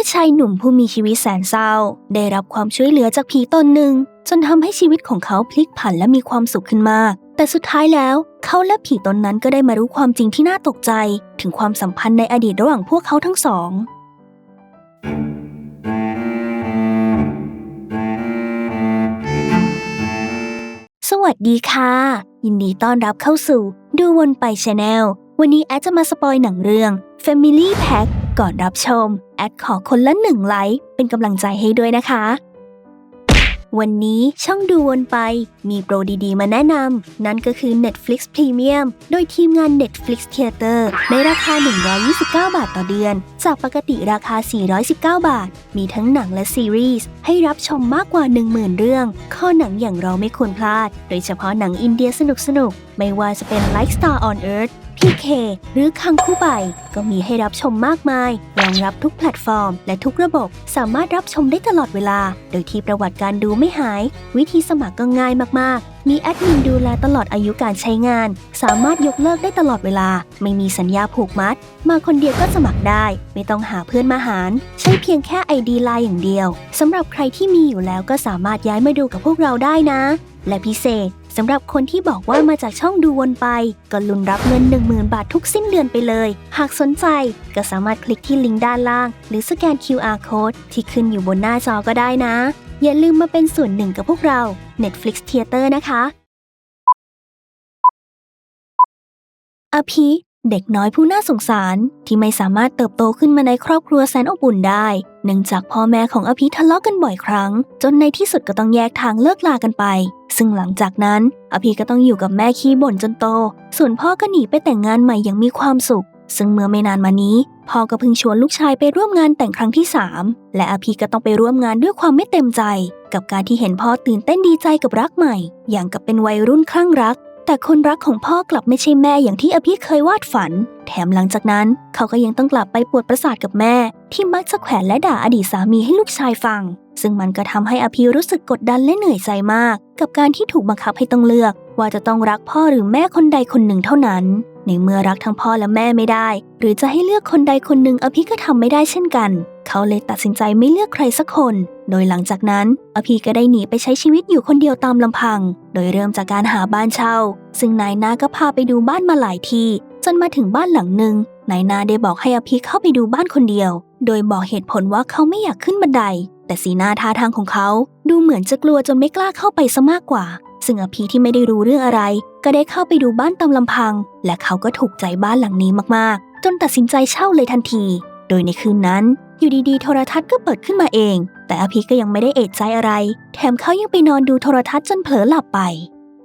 มื่อชายหนุ่มผู้มีชีวิตแสนเศร้า ได้รับความช่วยเหลือจากผีตนหนึ่ง จนทำให้ชีวิตของเขาพลิกผันและมีความสุขขึ้นมาก แต่สุดท้ายแล้ว เขาและผีตนนั้นก็ได้มารู้ความจริงที่น่าตกใจ ถึงความสัมพันธ์ในอดีตระหว่างพวกเขาทั้งสองสวัสดีค่ะ ยินดีต้อนรับเข้าสู่ ดูวนไปชาแนลวันนี้แอดจะมาสปอยหนังเรื่อง Family Pack ก่อนรับชม แอดขอคนละหนึ่งไลค์เป็นกำลังใจให้ด้วยนะคะ วันนี้ช่องดูวนไป มีโปรดีๆ มาแนะนำ นั่นก็คือ Netflix Premium โดยทีมงาน Netflix Theater ในราคา 129 บาทต่อเดือน จากปกติราคา 419 บาท มีทั้งหนังและซีรีส์ ให้รับชมมากกว่า 10,000 เรื่อง ข้อหนังอย่างเราไม่ควรพลาด โดยเฉพาะหนังอินเดียสนุกๆ ไม่ว่าจะเป็น Like Star on Earth พีเคหรือคังคู่ใบ ก็มีให้รับชมมากมายรองรับทุกแพลตฟอร์ม และทุกระบบสามารถรับชมได้ตลอดเวลา โดยที่ประวัติการดูไม่หาย วิธีสมัครก็ง่ายมากๆ มีแอดมินดูแลตลอดอายุการใช้งาน สามารถยกเลิกได้ตลอดเวลา ไม่มีสัญญาผูกมัด มาคนเดียวก็สมัครได้ ไม่ต้องหาเพื่อนมาหาร ใช้เพียงแค่ ID ไลน์อย่างเดียวสำหรับใครที่มีอยู่แล้วก็สามารถย้ายมาดูกับพวกเราได้นะ และพิเศษ สำหรับคนที่บอกว่ามาจากช่องดูวนไป ก็ลุ้นรับเงิน 10,000 บาททุกสิ้นเดือนไปเลย หากสนใจก็สามารถคลิกที่ลิงก์ด้านล่าง หรือสแกน QR code ที่ขึ้นอยู่บนหน้าจอก็ได้นะ อย่าลืมมาเป็นส่วนหนึ่งกับพวกเรา Netflix Theater นะคะ อภิ เด็กน้อยผู้น่าสงสารที่ไม่สามารถเติบโตขึ้นมาในครอบครัวแสนอบอุ่นได้ เนื่องจากพ่อแม่ของอภิทะเลาะกันบ่อยครั้ง จนในที่สุดก็ต้องแยกทางเลิกลากันไป ซึ่งหลังจากนั้น อภิก็ต้องอยู่กับแม่ขี้บ่นจนโต ส่วนพ่อก็หนีไปแต่งงานใหม่อย่างมีความสุข ซึ่งเมื่อไม่นานมานี้ พ่อก็เพิ่งชวนลูกชายไปร่วมงานแต่งครั้งที่ 3 และอภิก็ต้องไปร่วมงานด้วยความไม่เต็มใจ กับการที่เห็นพ่อตื่นเต้นดีใจกับรักใหม่ อย่างกับเป็นวัยรุ่นคลั่งรัก แต่คนรักของพ่อกลับไม่ใช่แม่อย่างที่อภิเคยวาดฝัน แถมหลังจากนั้น เขาก็ยังต้องกลับไปปวดประสาทกับแม่ ที่มักจะแขวนและด่าอดีตสามีให้ลูกชายฟัง ซึ่งมันก็ทำให้อภิรู้สึกกดดันและเหนื่อยใจมาก กับการที่ถูกบังคับให้ต้องเลือก ว่าจะต้องรักพ่อหรือแม่คนใดคนหนึ่งเท่านั้น ในเมื่อรักทั้งพ่อและแม่ไม่ได้ หรือจะให้เลือกคนใดคนหนึ่งอภิก็ทำไม่ได้เช่นกัน เขาเลยตัดสินใจไม่เลือกใครสักคน โดยหลังจากนั้น อภิก็ได้หนีไปใช้ชีวิตอยู่คนเดียวตามลำพัง โดยเริ่มจากการหาบ้านเช่า ซึ่งนายนาก็พาไปดูบ้านมาหลายที่ จนมาถึงบ้านหลังหนึ่งนายนาได้บอกให้อภิเข้าไปดูบ้านคนเดียว โดยบอกเหตุผลว่าเขาไม่อยากขึ้นบันได แต่สีหน้าท่าทางของเขา ดูเหมือนจะกลัวจนไม่กล้าเข้าไปซะมากกว่า ซึ่งอภิที่ไม่ได้รู้เรื่องอะไร ก็ได้เข้าไปดูบ้านตามลำพัง และเขาก็ถูกใจบ้านหลังนี้มากๆ จนตัดสินใจเช่าเลยทันที โดยในคืนนั้น อยู่ดีๆ โทรทัศน์ก็เปิดขึ้นมาเอง แต่อภิก็ยังไม่ได้เอะใจอะไร แถมเขายังไปนอนดูโทรทัศน์จนเผลอหลับไป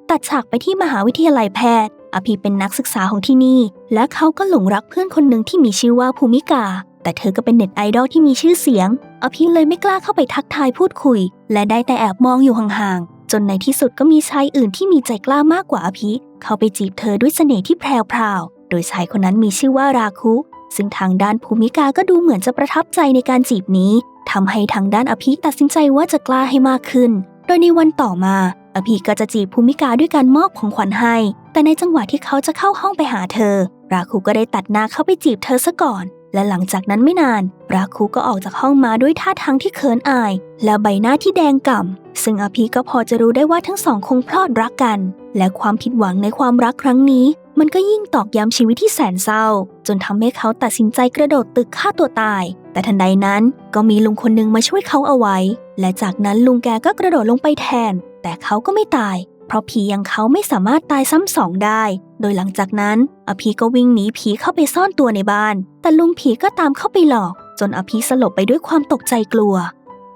ตัดฉากไปที่มหาวิทยาลัยแพทย์ อภิเป็นนักศึกษาของที่นี่ และเขาก็หลงรักเพื่อนคนหนึ่งที่มีชื่อว่าภูมิกาแต่เธอก็เป็นเน็ตไอดอลที่มีชื่อเสียง อภิเลยไม่กล้าเข้าไปทักทายพูดคุย และได้แต่แอบมองอยู่ห่างๆ จนในที่สุดก็มีชายอื่นที่มีใจกล้ามากกว่าอภิเข้าไปจีบเธอด้วยเสน่ห์ที่แพรวๆโดยชายคนนั้นมีชื่อว่าราคุ ซึ่งทางด้านภูมิกาก็ดูเหมือนจะประทับใจในการจีบนี้ทำให้ทางด้านอภิตัดสินใจว่าจะกล้าให้มากขึ้น โดยในวันต่อมา อภิก็จะจีบภูมิกาด้วยการมอบของขวัญให้ แต่ในจังหวะที่เขาจะเข้าห้องไปหาเธอ ราคุก็ได้ตัดหน้าเข้าไปจีบเธอซะก่อน และหลังจากนั้นไม่นาน ราคุก็ออกจากห้องมาด้วยท่าทางที่เขินอาย และใบหน้าที่แดงก่ำซึ่งอภิก็พอจะรู้ได้ว่าทั้งสองคงพลอดรักกัน และความผิดหวังในความรักครั้งนี้ มันก็ยิ่งตอกย้ำชีวิตที่แสนเศร้า จนทำให้เขาตัดสินใจกระโดดตึกฆ่าตัวตาย แต่ทันใดนั้นก็มีลุงคนหนึ่งมาช่วยเขาเอาไว้ และจากนั้นลุงแกก็กระโดดลงไปแทน แต่เขาก็ไม่ตาย เพราะผีอย่างเขาไม่สามารถตายซ้ำสองได้ โดยหลังจากนั้นอภิก็วิ่งหนีผีเข้าไปซ่อนตัวในบ้าน แต่ลุงผีก็ตามเข้าไปหลอก จนอภิสลบไปด้วยความตกใจกลัว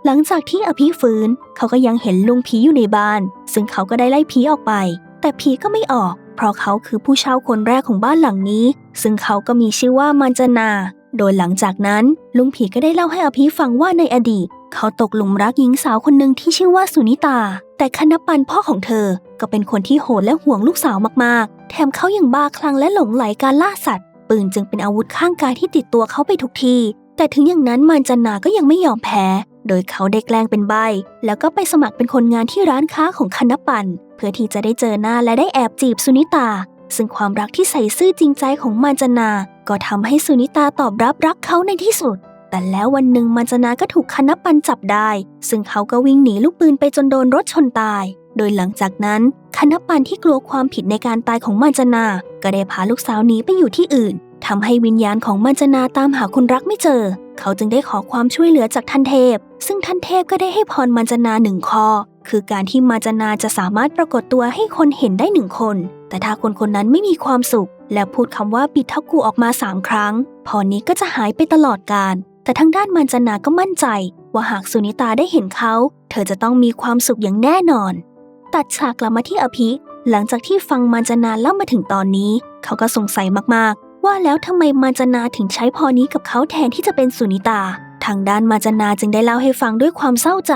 หลังจากที่อภิฟื้น เขาก็ยังเห็นลุงผีอยู่ในบ้าน ซึ่งเขาก็ได้ไล่ผีออกไป แต่ผีก็ไม่ออก เพราะเขาคือผู้เช่าคนแรกของบ้านหลังนี้ ซึ่งเขาก็มีชื่อว่ามันจนา โดยหลังจากนั้น ลุงผีก็ได้เล่าให้อภิฟังว่าในอดีต เขาตกหลุมรักหญิงสาวคนหนึ่งที่ชื่อว่าสุนิตา แต่คณปันพ่อของเธอ ก็เป็นคนที่โหดและห่วงลูกสาวมากๆ แถมเขายังบ้าคลั่งและหลงไหลการล่าสัตว์ ปืนจึงเป็นอาวุธข้างกายที่ติดตัวเขาไปทุกที่แต่ถึงอย่างนั้นมันจันนาก็ยังไม่ยอมแพ้ โดยเขาได้แกล้งเป็นใบ แล้วก็ไปสมัครเป็นคนงานที่ร้านค้าของคณปัน เพื่อที่จะได้เจอหน้าและได้แอบจีบสุนิตา ซึ่งความรักที่ใส่ซื่อจริงใจของมันจนา ก็ทำให้สุนิตาตอบรับรักเขาในที่สุด แต่แล้ววันหนึ่งมัญจนาก็ถูกคณปันจับได้ ซึ่งเขาก็วิ่งหนีลูกปืนไปจนโดนรถชนตาย โดยหลังจากนั้นคณปันที่กลัวความผิดในการตายของมัญจนา ก็ได้พาลูกสาวหนีไปอยู่ที่อื่นทำให้วิญญาณของมัญจนาตามหาคนรักไม่เจอ เขาจึงได้ขอความช่วยเหลือจากท่านเทพ ซึ่งท่านเทพก็ได้ให้พรมัญจนาหนึ่งข้อคือการที่มัญจนาจะสามารถปรากฏตัวให้คนเห็นได้หนึ่งคน แต่ถ้าคนคนนั้นไม่มีความสุข และพูดคำว่าปิดทักกูออกมาสามครั้ง พรนี้ก็จะหายไปตลอดกาล แต่ทางด้านมัญจนาก็มั่นใจ ว่าหากสุนิตาได้เห็นเขา เธอจะต้องมีความสุขอย่างแน่นอน ตัดฉากกลับมาที่อภิ หลังจากที่ฟังมัญจนาเล่ามาถึงตอนนี้ เขาก็สงสัยมากๆ ว่าแล้วทำไมมัญจนาถึงใช้พรนี้กับเขาแทนที่จะเป็นสุนิตา ทางด้านมัญจนาจึงได้เล่าให้ฟังด้วยความเศร้าใจ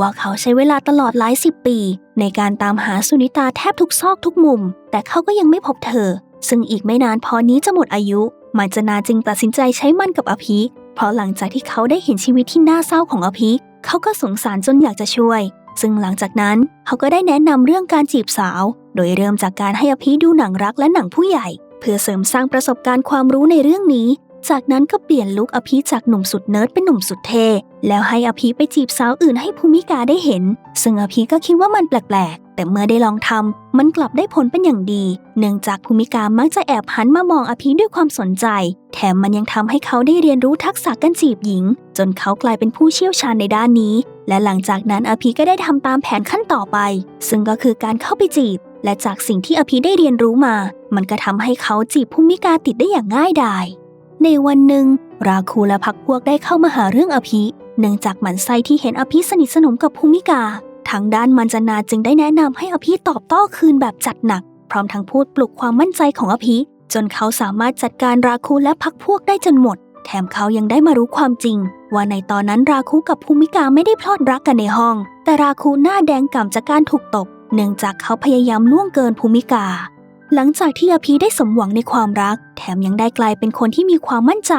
ว่าเขาใช้เวลาตลอดหลายสิบปี ในการตามหาสุนิตาแทบทุกซอกทุกมุม แต่เขาก็ยังไม่พบเธอ ซึ่งอีกไม่นานพรนี้จะหมดอายุมัญจนาจึงตัดสินใจใช้มันกับอภิ ราะหลังจากที่เขาได้เห็นชีวิตที่น่าเศร้าของอภิเขาก็สงสารจนอยากจะช่วย ซึ่งหลังจากนั้นเขาก็ได้แนะนำเรื่องการจีบสาว โดยเริ่มจากการให้อภิดูหนังรักและหนังผู้ใหญ่ เพื่อเสริมสร้างประสบการณ์ความรู้ในเรื่องนี้ จากนั้นก็เปลี่ยนลุคอภิจากหนุ่มสุดเนิร์ดเป็นหนุ่มสุดเท่แล้วให้อภิไปจีบสาวอื่นให้ภูมิกาได้เห็น ซึ่งอภิก็คิดว่ามันแปลกๆ แต่เมื่อได้ลองทำมันกลับได้ผลเป็นอย่างดี เนื่องจากภูมิกามักจะแอบหันมามองอภิด้วยความสนใจ แถมมันยังทำให้เขาได้เรียนรู้ทักษะการจีบหญิง จนเขากลายเป็นผู้เชี่ยวชาญในด้านนี้ และหลังจากนั้นอภิก็ได้ทำตามแผนขั้นต่อไป ซึ่งก็คือการเข้าไปจีบ และจากสิ่งที่อภิได้เรียนรู้มา มันก็ทำให้เขาจีบภูมิกาติดได้อย่างง่ายดาย ในวันหนึ่ง ราคูและพักพวกได้เข้ามาหาเรื่องอภิ เนื่องจากหมันไส้ที่เห็นอภิสนิทสนมกับภูมิกา ทางด้านมัญจนาจึงได้แนะนำให้อภิตอบโต้คืนแบบจัดหนัก พร้อมทั้งพูดปลุกความมั่นใจของอภิ จนเขาสามารถจัดการราคูและพักพวกได้จนหมด แถมเขายังได้มารู้ความจริง ว่าในตอนนั้นราคูกับภูมิกาไม่ได้พลอดรักกันในห้อง แต่ราคูหน้าแดงก่ำจากการถูกตบเนื่องจากเขาพยายามล่วงเกินภูมิกา หลังจากที่อภิได้สมหวังในความรัก แถมยังได้กลายเป็นคนที่มีความมั่นใจ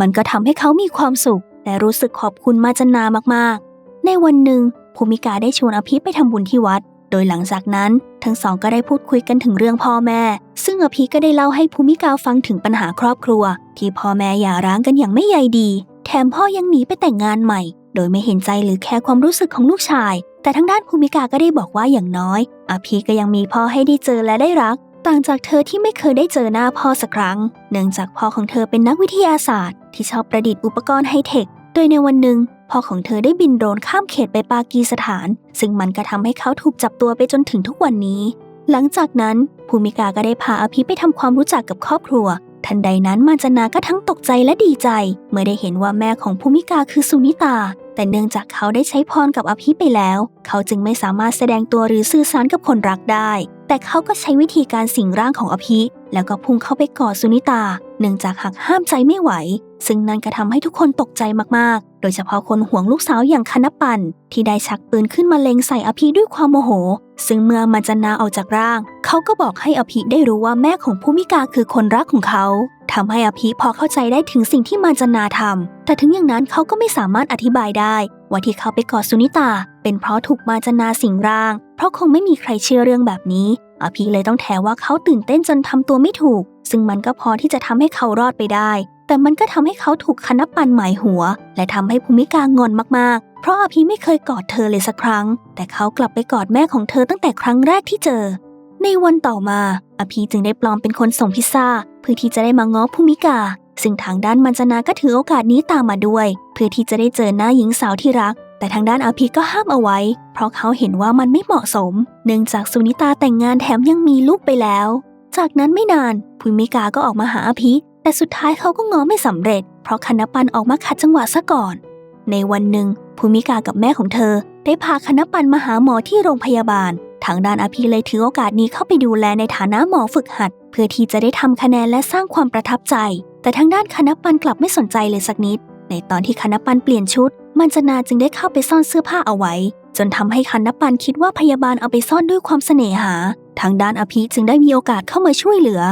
มันก็ทำให้เขามีความสุข และรู้สึกขอบคุณมาจนามากๆ ในวันหนึ่งภูมิกาได้ชวนอภิไปทำบุญที่วัด โดยหลังจากนั้น ทั้งสองก็ได้พูดคุยกันถึงเรื่องพ่อแม่ ซึ่งอภิก็ได้เล่าให้ภูมิกาฟังถึงปัญหาครอบครัว ที่พ่อแม่หย่าร้างกันอย่างไม่ใยดี แถมพ่อยังหนีไปแต่งงานใหม่ โดยไม่เห็นใจหรือแคร์ความรู้สึกของลูกชาย แต่ทางด้านภูมิกาก็ได้บอกว่าอย่างน้อยอภิก็ยังมีพ่อให้ได้เจอและได้รัก ต่างจากเธอที่ไม่เคยได้เจอหน้าพ่อสักครั้ง เนื่องจากพ่อของเธอเป็นนักวิทยาศาสตร์ ที่ชอบประดิษฐ์อุปกรณ์ไฮเทค โดยในวันหนึ่งพ่อของเธอได้บินโดรนข้ามเขตไปปากีสถาน ซึ่งมันก็ทำให้เขาถูกจับตัวไปจนถึงทุกวันนี้ หลังจากนั้นภูมิกาก็ได้พาอภิไปทำความรู้จักกับครอบครัว ทันใดนั้นมาจนาก็ทั้งตกใจและดีใจ เมื่อได้เห็นว่าแม่ของภูมิกาคือสุนิตา แต่เนื่องจากเขาได้ใช้พรกับอภิไปแล้ว เขาจึงไม่สามารถแสดงตัวหรือสื่อสารกับคนรักได้ แต่เขาก็ใช้วิธีการสิงร่างของอภิ แล้วก็พุ่งเข้าไปกอดสุนิตา เนื่องจากหักห้ามใจไม่ไหว ซึ่งนั่นก็ทำให้ทุกคนตกใจมากๆ โดยเฉพาะคนห่วงลูกสาวอย่างคณปันที่ได้ชักปืนขึ้นมาเล็งใส่อภิด้วยความโมโห ซึ่งเมื่อมันจนาออกจากร่าง เขาก็บอกให้อภิได้รู้ว่าแม่ของภูมิกาคือคนรักของเขาทำให้อภิพอเข้าใจได้ถึงสิ่งที่มันจนาทำแต่ถึงอย่างนั้นเขาก็ไม่สามารถอธิบายได้ว่าที่เขาไปกอดสุนิตา เป็นเพราะถูกมาจนาสิงร่าง เพราะคงไม่มีใครเชื่อเรื่องแบบนี้ อภิเลยต้องแถว่าเขาตื่นเต้นจนทำตัวไม่ถูก ซึ่งมันก็พอที่จะทำให้เขารอดไปได้ แต่มันก็ทำให้เขาถูกคณปันหมายหัว และทำให้ภูมิกางอนมากๆ เพราะอภิไม่เคยกอดเธอเลยสักครั้ง แต่เขากลับไปกอดแม่ของเธอตั้งแต่ครั้งแรกที่เจอ ในวันต่อมาอภิจึงได้ปลอมเป็นคนส่งพิซซ่าเพื่อที่จะได้มาง้อภูมิกาซึ่งทางด้านมัญจนาก็ถือโอกาสนี้ตามมาด้วย เพื่อที่จะได้เจอหน้าหญิงสาวที่รัก แต่ทางด้านอภิก็ห้ามเอาไว้ เพราะเขาเห็นว่ามันไม่เหมาะสม เนื่องจากสุนิตาแต่งงานแถมยังมีลูกไปแล้ว จากนั้นไม่นานภูมิกาก็ออกมาหาอภิแต่สุดท้ายเขาก็ง้อไม่สำเร็จ เพราะคณปันออกมาขัดจังหวะซะก่อน ในวันหนึ่งภูมิกากับแม่ของเธอ ได้พาคณปันมาหาหมอที่โรงพยาบาล ทางด้านอภิเลยถือโอกาสนี้เข้าไปดูแลในฐานะหมอฝึกหัด เพื่อที่จะได้ทำคะแนนและสร้างความประทับใจ แต่ทางด้านคณปันกลับไม่สนใจเลยสักนิด ในตอนที่คณปันเปลี่ยนชุด มัญจนาจึงได้เข้าไปซ่อนเสื้อผ้าเอาไว้ จนทำให้คณปันคิดว่าพยาบาลเอาไปซ่อนด้วยความเสน่หา ทางด้านอภิจึงได้มีโอกาสเข้ามาช่วยเหลือ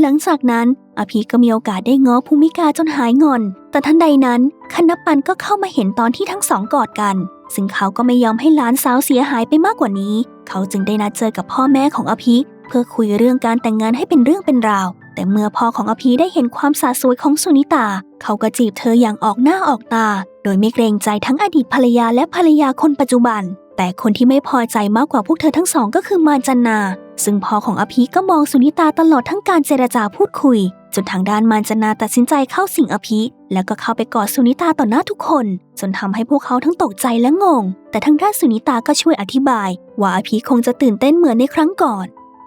หลังจากนั้นอภิก็มีโอกาสได้ง้อภูมิกาจนหายงอน แต่ทันใดนั้นคณปันก็เข้ามาเห็นตอนที่ทั้งสองกอดกัน ซึ่งเขาก็ไม่ยอมให้หลานสาวเสียหายไปมากกว่านี้ เขาจึงได้นัดเจอกับพ่อแม่ของอภิเพื่อคุยเรื่องการแต่งงานให้เป็นเรื่องเป็นราว แต่เมื่อพ่อของอภิได้เห็นความสาสวยของสุนิตา เขาก็จีบเธออย่างออกหน้าออกตา โดยไม่เกรงใจทั้งอดีตภรรยาและภรรยาคนปัจจุบัน แต่คนที่ไม่พอใจมากกว่าพวกเธอทั้งสองก็คือมาจันนา ซึ่งพ่อของอภิก็มองสุนิตาตลอดทั้งการเจรจาพูดคุย จนทางด้านมารจันนาตัดสินใจเข้าสิงอภิ แล้วก็เข้าไปกอดสุนิตาต่อหน้าทุกคน จนทำให้พวกเขาทั้งตกใจและงง แต่ทางด้านสุนิตาก็ช่วยอธิบาย ว่าอภิคงจะตื่นเต้นเหมือนในครั้งก่อน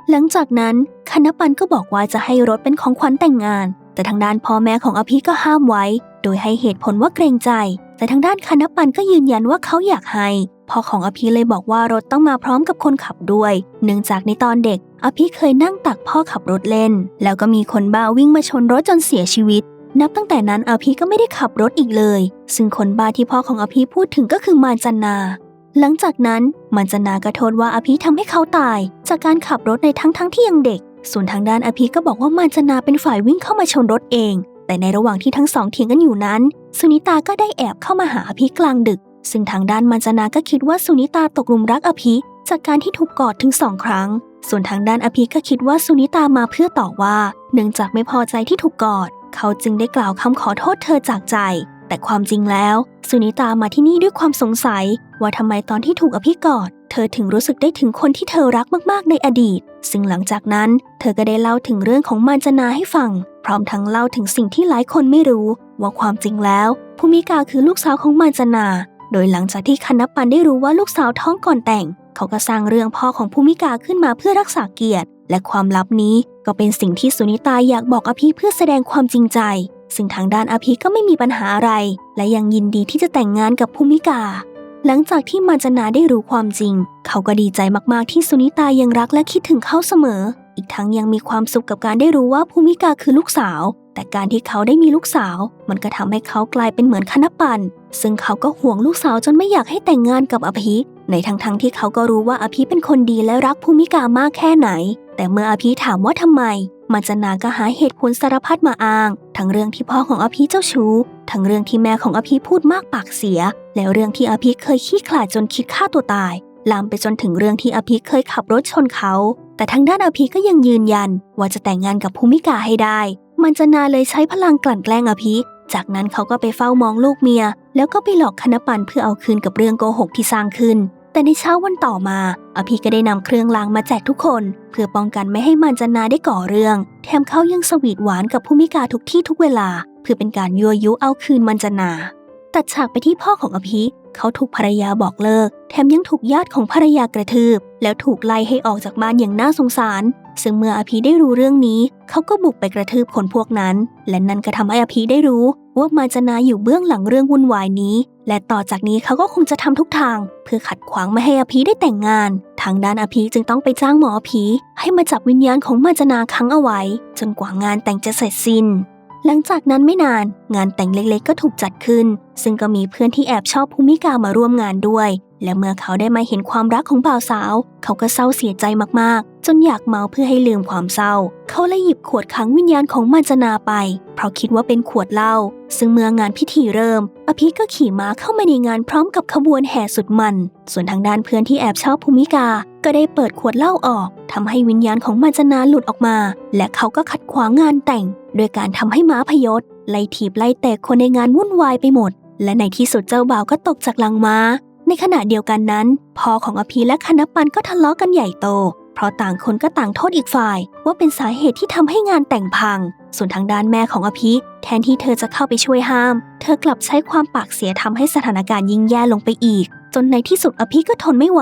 หลังจากนั้นคณปันก็บอกว่าจะให้รถเป็นของขวัญแต่งงาน แต่ทางด้านพ่อแม่ของอภิก็ห้ามไว้ โดยให้เหตุผลว่าเกรงใจ แต่ทางด้านคณปันก็ยืนยันว่าเขาอยากให้พ่อของอภิเลยบอกว่ารถต้องมาพร้อมกับคนขับด้วย เนื่องจากในตอนเด็ก อภิเคยนั่งตักพ่อขับรถเล่น แล้วก็มีคนบ้าวิ่งมาชนรถจนเสียชีวิต นับตั้งแต่นั้นอภิก็ไม่ได้ขับรถอีกเลย ซึ่งคนบ้าที่พ่อของอภิพูดถึงก็คือมารจันนาหลังจากนั้นมารจันาก็โทษว่าอภิทำให้เขาตาย จากการขับรถในทั้งทั้งๆที่ยังเด็ก ส่วนทางด้านอภิก็บอกว่ามารจันนาเป็นฝ่ายวิ่งเข้ามาชนรถเอง แต่ในระหว่างที่ทั้งสองเถียงกันอยู่นั้น สุนิตาก็ได้แอบเข้ามาหาอภิกลางดึก ซึ่งทางด้านมัญจนาก็คิดว่าสุนิตาตกหลุมรักอภิ จากการที่ถูกกอดถึงสองครั้ง ส่วนทางด้านอภิก็คิดว่าสุนิตามาเพื่อต่อว่า เนื่องจากไม่พอใจที่ถูกกอด เขาจึงได้กล่าวคำขอโทษเธอจากใจ แต่ความจริงแล้ว สุนิตามาที่นี่ด้วยความสงสัย ว่าทำไมตอนที่ถูกอภิกอด เธอถึงรู้สึกได้ถึงคนที่เธอรักมากๆในอดีต ซึ่งหลังจากนั้น เธอก็ได้เล่าถึงเรื่องของมารจนาให้ฟัง พร้อมทั้งเล่าถึงสิ่งที่หลายคนไม่รู้ ว่าความจริงแล้วภูมิกาคือลูกสาวของมารจนา โดยหลังจากที่คณปันได้รู้ว่าลูกสาวท้องก่อนแต่ง เขาก็สร้างเรื่องพ่อของภูมิกาขึ้นมาเพื่อรักษาเกียรติ และความลับนี้ก็เป็นสิ่งที่สุนิตาอยากบอกอภิเพื่อแสดงความจริงใจ ซึ่งทางด้านอภิก็ไม่มีปัญหาอะไร และยังยินดีที่จะแต่งงานกับภูมิกา หลังจากที่มาจนาได้รู้ความจริง เขาก็ดีใจมากๆที่สุนิตายังรักและคิดถึงเขาเสมอ อีกทั้งยังมีความสุขกับการได้รู้ว่าภูมิกาคือลูกสาว แต่การที่เขาได้มีลูกสาว มันก็ทำให้เขากลายเป็นเหมือนคณปันซึ่งเขาก็ห่วงลูกสาวจนไม่อยากให้แต่งงานกับอภิ ในทั้งๆทที่เขาก็รู้ว่าอภิเป็นคนดีและรักภูมิกามากแค่ไหน แต่เมื่ออภิถามว่าทำไมมัจจนาก็หาเหตุผลสารพัดมาอ้าง ทั้งเรื่องที่พ่อของอภิเจ้าชู้ ทั้งเรื่องที่แม่ของอภิพูดมากปากเสีย แล้วเรื่องที่อภิเคยขี้ขลาดจนคิดฆ่าตัวตาย ลามไปจนถึงเรื่องที่อภิเคยขับรถชนเขา แต่ทางด้านอภิก็ยังยืนยัน ว่าจะแต่งงานกับภูมิกาให้ได้ มัญจนาเลยใช้พลังกลั่นแกล้งอภิจากนั้นเขาก็ไปเฝ้ามองลูกเมีย แล้วก็ไปหลอกคณปันเพื่อเอาคืนกับเรื่องโกหกที่สร้างขึ้น แต่ในเช้าวันต่อมา อภิก็ได้นำเครื่องรางมาแจกทุกคน เพื่อป้องกันไม่ให้มันจนาได้ก่อเรื่อง แถมเขายังสวีทหวานกับภูมิกาทุกที่ทุกเวลา เพื่อเป็นการยั่วยุเอาคืนมันจนา ตัดฉากไปที่พ่อของอภิเขาถูกภรรยาบอกเลิก แถมยังถูกญาติของภรรยากระทืบ แล้วถูกไล่ให้ออกจากบ้านอย่างน่าสงสาร ซึ่งเมื่ออภิได้รู้เรื่องนี้ เขาก็บุกไปกระทืบคนพวกนั้น และนั่นก็ทำให้อภิได้รู้ ว่ามาจนาอยู่เบื้องหลังเรื่องวุ่นวายนี้ และต่อจากนี้เขาก็คงจะทำทุกทาง เพื่อขัดขวางไม่ให้อภิได้แต่งงาน ทางด้านอภิจึงต้องไปจ้างหมอผีให้มาจับวิญญาณของมาจนาค้างเอาไว้ จนกว่างานแต่งจะเสร็จสิ้น หลังจากนั้นไม่นานงานแต่งเล็กๆ ก็ถูกจัดขึ้น ซึ่งก็มีเพื่อนที่แอบชอบภูมิกามาร่วมงานด้วย และเมื่อเขาได้มาเห็นความรักของบ่าวสาว เขาก็เศร้าเสียใจมากๆ จนอยากเมาเพื่อให้ลืมความเศร้า เขาเลยหยิบขวดขังวิญญาณของมัจนาไป เพราะคิดว่าเป็นขวดเหล้า ซึ่งเมื่องานพิธีเริ่ม อภิก็ขี่ม้าเข้ามาในงานพร้อมกับขบวนแห่สุดมัน ส่วนทางด้านเพื่อนที่แอบชอบภูมิกา ก็ได้เปิดขวดเหล้าออกทำให้วิญญาณของมัจนาหลุดออกมา และเขาก็ขัดขวางงานแต่ง โดยการทำให้ม้าพยศไล่ถีบไล่แตกคนในงานวุ่นวายไปหมดและในที่สุดเจ้าบ่าวก็ตกจากหลังม้า ในขณะเดียวกันนั้นพ่อของอภิและคณปันก็ทะเลาะกันใหญ่โต เพราะต่างคนก็ต่างโทษอีกฝ่าย ว่าเป็นสาเหตุที่ทำให้งานแต่งพัง ส่วนทางด้านแม่ของอภิแทนที่เธอจะเข้าไปช่วยห้าม เธอกลับใช้ความปากเสียทำให้สถานการณ์ยิ่งแย่ลงไปอีก จนในที่สุดอภิก็ทนไม่ไหว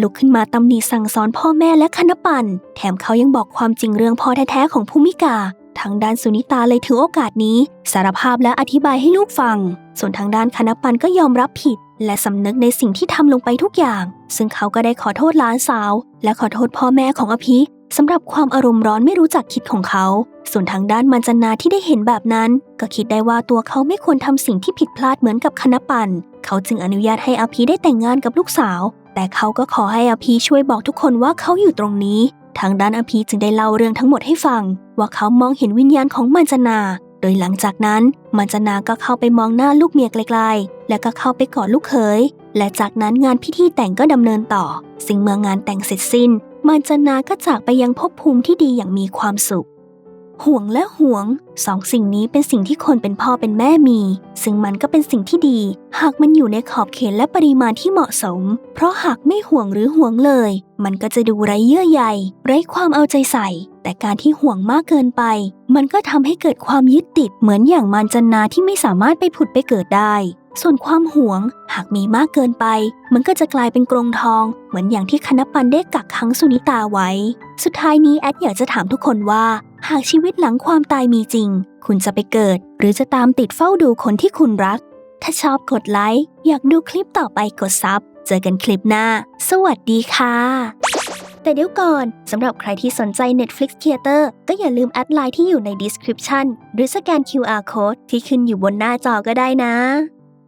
ลุกขึ้นมาตำหนิสั่งสอนพ่อแม่และคณปัน แถมเขายังบอกความจริงเรื่องพ่อแท้ๆของภูมิกา ทางด้านสุนิตาเลยถือโอกาสนี้ สารภาพและอธิบายให้ลูกฟัง ส่วนทางด้านคณปันก็ยอมรับผิด และสำนึกในสิ่งที่ทำลงไปทุกอย่าง ซึ่งเขาก็ได้ขอโทษหลานสาว และขอโทษพ่อแม่ของอภิ สำหรับความอารมณ์ร้อนไม่รู้จักคิดของเขา ส่วนทางด้านมัญจนาที่ได้เห็นแบบนั้น ก็คิดได้ว่าตัวเขาไม่ควรทำสิ่งที่ผิดพลาดเหมือนกับคณปันเขาจึงอนุญาตให้อภิได้แต่งงานกับลูกสาว แต่เขาก็ขอให้อภิช่วยบอกทุกคนว่าเขาอยู่ตรงนี้ ทางด้านอภิจึงได้เล่าเรื่องทั้งหมดให้ฟัง ว่าเขามองเห็นวิญญาณของมัญจนา โดยหลังจากนั้นมัญจนาก็เข้าไปมองหน้าลูกเมียไกลๆ แล้วก็เข้าไปกอดลูกเขยและจากนั้นงานพิธีแต่งก็ดำเนินต่อ ซึ่งเมื่องานแต่งเสร็จสิ้น มัญจนาก็จากไปยังภพภูมิที่ดีอย่างมีความสุข ห่วงและห่วงสองสิ่งนี้เป็นสิ่งที่คนเป็นพ่อเป็นแม่มี ซึ่งมันก็เป็นสิ่งที่ดี หากมันอยู่ในขอบเขตและปริมาณที่เหมาะสม เพราะหากไม่ห่วงหรือห่วงเลย มันก็จะดูไร้เยื่อใยไร้ความเอาใจใส่ แต่การที่ห่วงมากเกินไป มันก็ทำให้เกิดความยึดติดเหมือนอย่างมารจันนาที่ไม่สามารถไปผุดไปเกิดได้ ส่วนความหวงหากมีมากเกินไป มันก็จะกลายเป็นกรงทอง เหมือนอย่างที่คณปันได้กักขังสุนิตาไว้ สุดท้ายนี้แอดอยากจะถามทุกคนว่า หากชีวิตหลังความตายมีจริง คุณจะไปเกิด หรือจะตามติดเฝ้าดูคนที่คุณรัก ถ้าชอบกดไลค์อยากดูคลิปต่อไปกดซับเจอกันคลิปหน้า สวัสดีค่ะ แต่เดี๋ยวก่อนสำหรับใครที่สนใจ Netflix Theater ก็อย่าลืมแอดไลน์ที่อยู่ใน description หรือสแกน QR code ที่ขึ้นอยู่บนหน้าจอก็ได้นะ